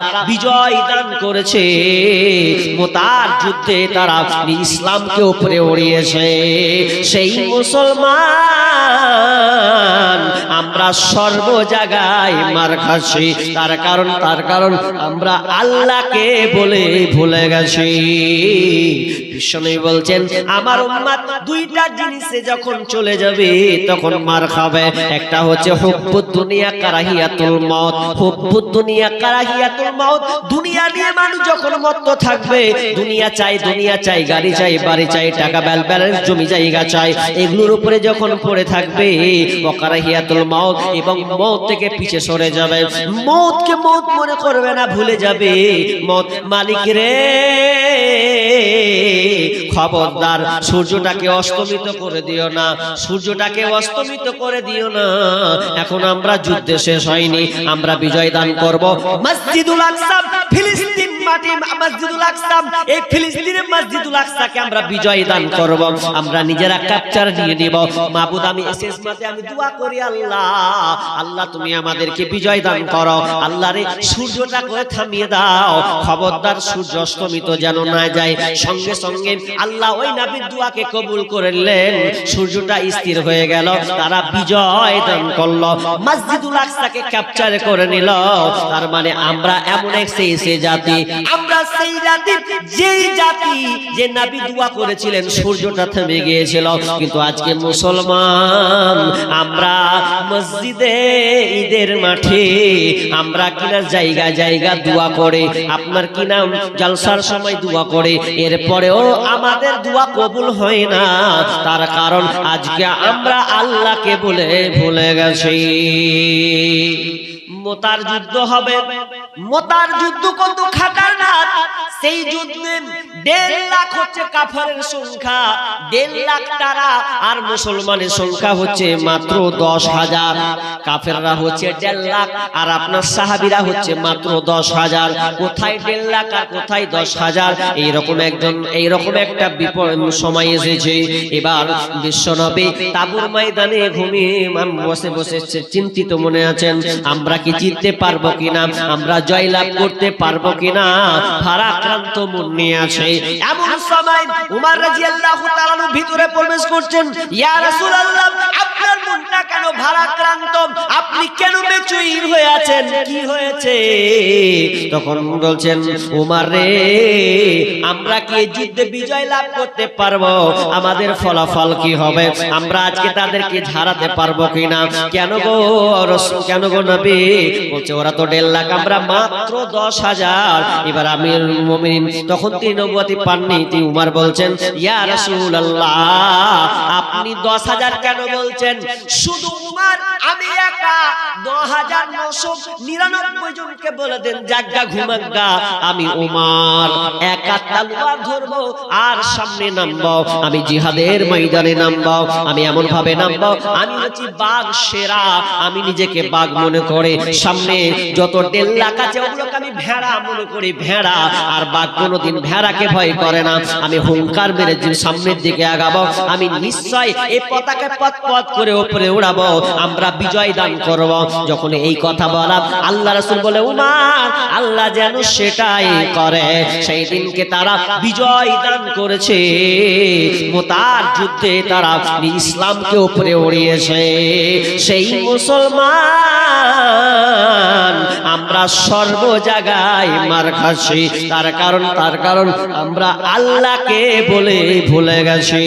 বিজয় দান করেছে। মোতার যুদ্ধে তারা ইসলামকে উপরে উড়িয়েছে। সেই মুসলমান সর্ব জায়গায় মার খাচ্ছি। তার কারণ তার কারণ আমরা আল্লাহকে বলে ভুলে গেছি। বলছেন, আমার দুইটা জিনিসে যখন চলে যাবে, তখন মার খাবে। একটা হচ্ছে হুব্বুদ দুনিয়া কারাহিয়াতুল মত হুব্বুদ দুনিয়া কারাহিয়াতুল মত দুনিয়া নিয়ে মানুষ যখন মত্ত থাকবে, দুনিয়া চাই দুনিয়া চাই, গাড়ি চাই, বাড়ি চাই, টাকা ব্যাল ব্যালেন্স, জমি জায়গা চাই, এগুলোর উপরে যখন পড়ে থাকবে অকারাহিয়াতুল মত এবং মত থেকে পিছে সরে যাবে। মতকে মত মনে করবে না, ভুলে যাবে। মত মালিক রে। খবরদার, সূর্যটাকে অস্তমিত করে দিও না। সূর্যটাকে অস্তমিত করে দিও না। এখন আমরা যুদ্ধে শেষ হয়নি। আমরা বিজয় দান করব। মসজিদুল আকসা, ফিলিস্তিন আমাদেরকে বিজয় দান করো। আল্লাহ রে সূর্যটা করে থামিয়ে দাও। খবরদার সূর্য যেন না যায়। সঙ্গে সঙ্গে আল্লাহ ওই নাবির কবুল করলেন। সূর্যটা স্থির হয়ে গেল। তারা বিজয় দান করল। মসজিদুল আকসাকে ক্যাপচার করে নিল। তার মানে আমরা এমন এক সেই জাতি। আমরা সেই জাতি যেই জাতি যে নাবি দোয়া করেছিলেন, সূর্যটা থেমে গিয়েছিল। কিন্তু আজকে মুসলমান, আমরা মসজিদে ঈদের মাঠে, আমরা কিনা জায়গা জায়গা দোয়া করে, আপনার কি নাম? জলসার সময় দোয়া করে, এরপরেও আমাদের দোয়া কবুল হয় না। তার কারণ আজকে আমরা আল্লাহকে বলে ভুলে গেছি। মোতার যুদ্ধ হবে। মোতার যুদ্ধ কত খাটার না সেই যুদ্ধে দেড় লাখ হচ্ছে কাফারের সংখ্যা, দেড় লাখ তারা আর মুসলমানের সংখ্যা হচ্ছে মাত্র দশ হাজার। কাফেররা হচ্ছে দেড় লাখ আর আপনার সাহাবিরা হচ্ছে মাত্র দশ হাজার। কোথায় দেড় লাখ আর কোথায় দশ হাজার? এইরকম একজন, এইরকম একটা বিপদ সময় এসেছে। এবার বিশ্বনবী তাবুর ময়দানে ঘুমিয়ে বসে বসে চিন্তিত মনে আছেন, আমরা কি জিততে পারব কিনা? আমরা জয়লাভ করতে পারব কিনা? ভারাক্রান্ত মন নিয়ে আছে এমন সময় উমার ভিতরে প্রবেশ করছেন। ইয়া রাসূলুল্লাহ, আপনার মনটা কেন ভারাক্রান্ত? আপনি কেন বেচুইন হয়ে কি হয়েছে? তখন বলছেন, উমার রে, আমরা কি যুদ্ধে বিজয় লাভ করতে পারব? আমাদের ফলাফল কি হবে? আমরা আজকে তাদেরকে ঝাড়াতে পারব কিনা? কেন গো কেন গো নবী? বলছে, ওরা তো দেড় লাখ, আমরা মাত্র দশ হাজার। এবার আমি তখন তিনি পাননি। তিনি উমার বলছেন, ইয়া রাসূল আপনি দশ হাজার কেন বলছেন? শুধু উমার, আমি একা আমি সামনে জিহাদের ময়দানে আমি এমন ভাবে আমি হচ্ছি বাঘ সেরা, আমি নিজেকে বাঘ মনে করে। সামনে যত ওগুলোকে আমি ভেড়া মনে করি, ভেড়া। আর বাঘ কোনোদিন ভেড়াকে ভয় করে না। আমি হুঙ্কার মেরে সামনের দিকে আগাবো, আমি নিশ্চয় এই পতাকা পথ পথ করে উপরে উড়াবো। আমরা বিজয় দান করব, যখন এই কথা বলা, আল্লাহ রাসূল বলে উমার আল্লাহ যেন সেটাই করে। সেই দিনকে তারা বিজয় দান করেছে। মোতার যুদ্ধে তারা ইসলামকে উপরে উড়িয়েছে। সেই মুসলমান, আমরা সর্ব জায়গায় মার খাচ্ছি। তার কারণ তার কারণ আমরা আল্লাহকে বলে ভুলে গেছি।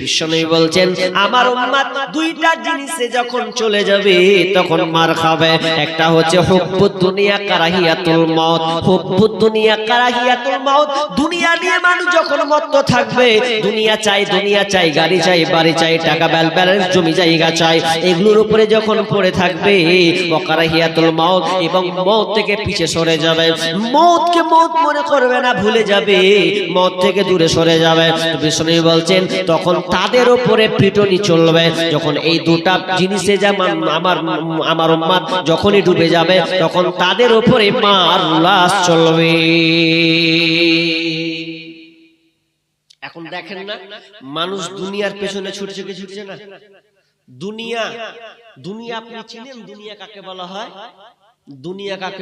বিশ্বনবী বলছেন, আমার উম্মাদ দুইটা জিনিসে যখন চলে যাবে, তখন মার খাবে। একটা হচ্ছে হুব্বুদ দুনিয়া কারাহিয়াতুল মত হুব্বুদ দুনিয়া কারাহিয়াতুল মত দুনিয়া নিয়ে মানুষ যখন মত্ত থাকবে, দুনিয়া চাই দুনিয়া চাই, গাড়ি চাই, বাড়ি চাই, টাকা ব্যাল, ব্যালেন্স, জমি জায়গা চাই। এগুলোর উপরে যখন পড়ে থাকবে অকারাহিয়াতুল মত এবং মত থেকে পিছে সরে যাবে। মতকে মত মনে করবে না, ভুলে যাবে। মত থেকে দূরে সরে যাবে। বিষ্ণু বলছেন, তখন তাদের উপরে পিটনি চলবে। যখন এই দুটা জিনিসে যেমন আমার আমার উম্মাদ যখনই ডুবে যাবে, তখন তাদের উপরে মার উল্লাস চলবে। এখন দেখেন না, মানুষ দুনিয়ার পেছনে ছুটছে কি ছুটছে না? দুনিয়া দুনিয়া আপনি চিনেন? দুনিয়া কাকে বলা হয়? দুনিয়া কাকে